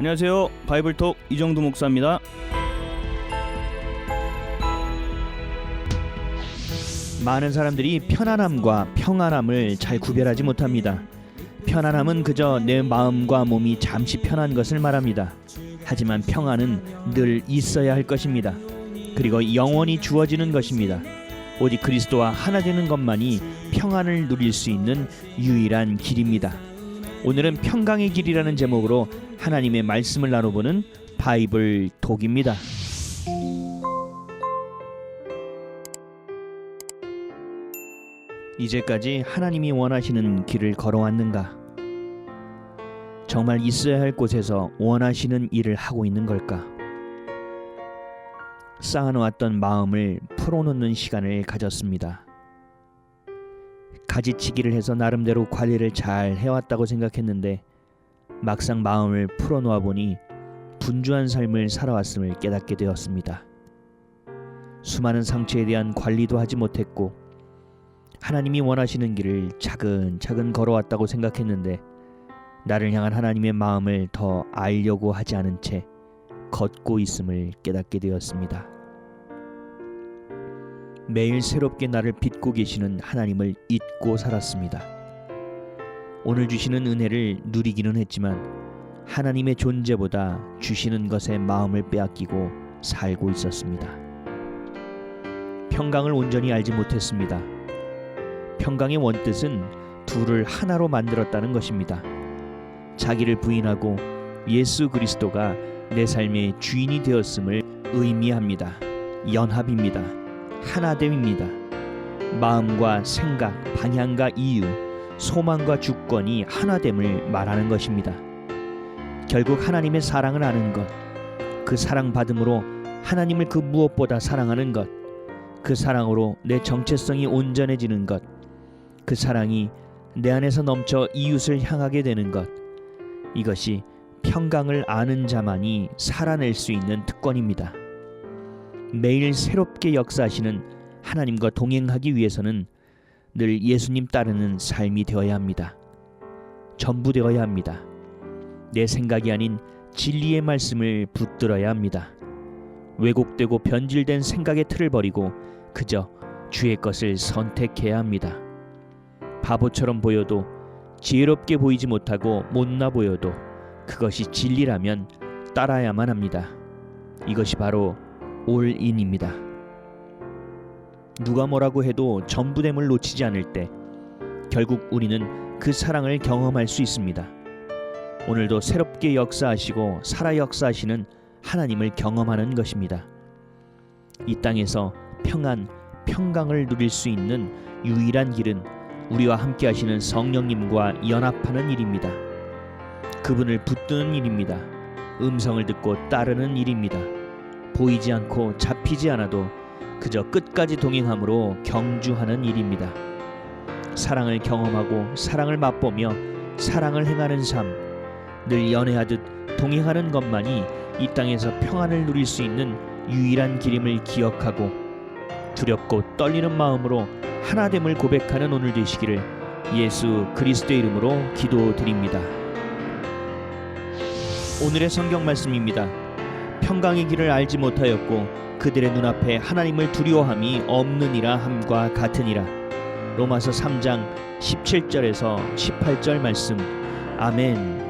안녕하세요. 바이블톡 이정도 목사입니다. 많은 사람들이 편안함과 평안함을 잘 구별하지 못합니다. 편안함은 그저 내 마음과 몸이 잠시 편한 것을 말합니다. 하지만 평안은 늘 있어야 할 것입니다. 그리고 영원히 주어지는 것입니다. 오직 그리스도와 하나 되는 것만이 평안을 누릴 수 있는 유일한 길입니다. 오늘은 평강의 길이라는 제목으로 하나님의 말씀을 나눠보는 바이블 독입니다. 이제까지 하나님이 원하시는 길을 걸어왔는가? 정말 있어야 할 곳에서 원하시는 일을 하고 있는 걸까? 쌓아놓았던 마음을 풀어놓는 시간을 가졌습니다. 가지치기를 해서 나름대로 관리를 잘 해왔다고 생각했는데 막상 마음을 풀어놓아 보니 분주한 삶을 살아왔음을 깨닫게 되었습니다. 수많은 상처에 대한 관리도 하지 못했고 하나님이 원하시는 길을 차근차근 걸어왔다고 생각했는데 나를 향한 하나님의 마음을 더 알려고 하지 않은 채 걷고 있음을 깨닫게 되었습니다. 매일 새롭게 나를 빚고 계시는 하나님을 잊고 살았습니다. 오늘 주시는 은혜를 누리기는 했지만 하나님의 존재보다 주시는 것에 마음을 빼앗기고 살고 있었습니다. 평강을 온전히 알지 못했습니다. 평강의 원뜻은 둘을 하나로 만들었다는 것입니다. 자기를 부인하고 예수 그리스도가 내 삶의 주인이 되었음을 의미합니다. 연합입니다. 하나됨입니다. 마음과 생각, 방향과 이유, 소망과 주권이 하나됨을 말하는 것입니다. 결국 하나님의 사랑을 아는 것, 그 사랑 받음으로 하나님을 그 무엇보다 사랑하는 것, 그 사랑으로 내 정체성이 온전해지는 것, 그 사랑이 내 안에서 넘쳐 이웃을 향하게 되는 것, 이것이 평강을 아는 자만이 살아낼 수 있는 특권입니다. 매일 새롭게 역사하시는 하나님과 동행하기 위해서는 늘 예수님 따르는 삶이 되어야 합니다. 전부 되어야 합니다. 내 생각이 아닌 진리의 말씀을 붙들어야 합니다. 왜곡되고 변질된 생각의 틀을 버리고 그저 주의 것을 선택해야 합니다. 바보처럼 보여도 지혜롭게 보이지 못하고 못나 보여도 그것이 진리라면 따라야만 합니다. 이것이 바로 올인입니다. 누가 뭐라고 해도 전부됨을 놓치지 않을 때 결국 우리는 그 사랑을 경험할 수 있습니다. 오늘도 새롭게 역사하시고 살아 역사하시는 하나님을 경험하는 것입니다. 이 땅에서 평안, 평강을 누릴 수 있는 유일한 길은 우리와 함께 하시는 성령님과 연합하는 일입니다. 그분을 붙드는 일입니다. 음성을 듣고 따르는 일입니다. 보이지 않고 잡히지 않아도 그저 끝까지 동행함으로 경주하는 일입니다. 사랑을 경험하고 사랑을 맛보며 사랑을 행하는 삶, 늘 연애하듯 동행하는 것만이 이 땅에서 평안을 누릴 수 있는 유일한 길임을 기억하고 두렵고 떨리는 마음으로 하나됨을 고백하는 오늘 되시기를 예수 그리스도의 이름으로 기도드립니다. 오늘의 성경 말씀입니다. 평강의 길을 알지 못하였고 그들의 눈앞에 하나님을 두려워함이 없느니라 함과 같으니라. 로마서 3장 17절에서 18절 말씀. 아멘.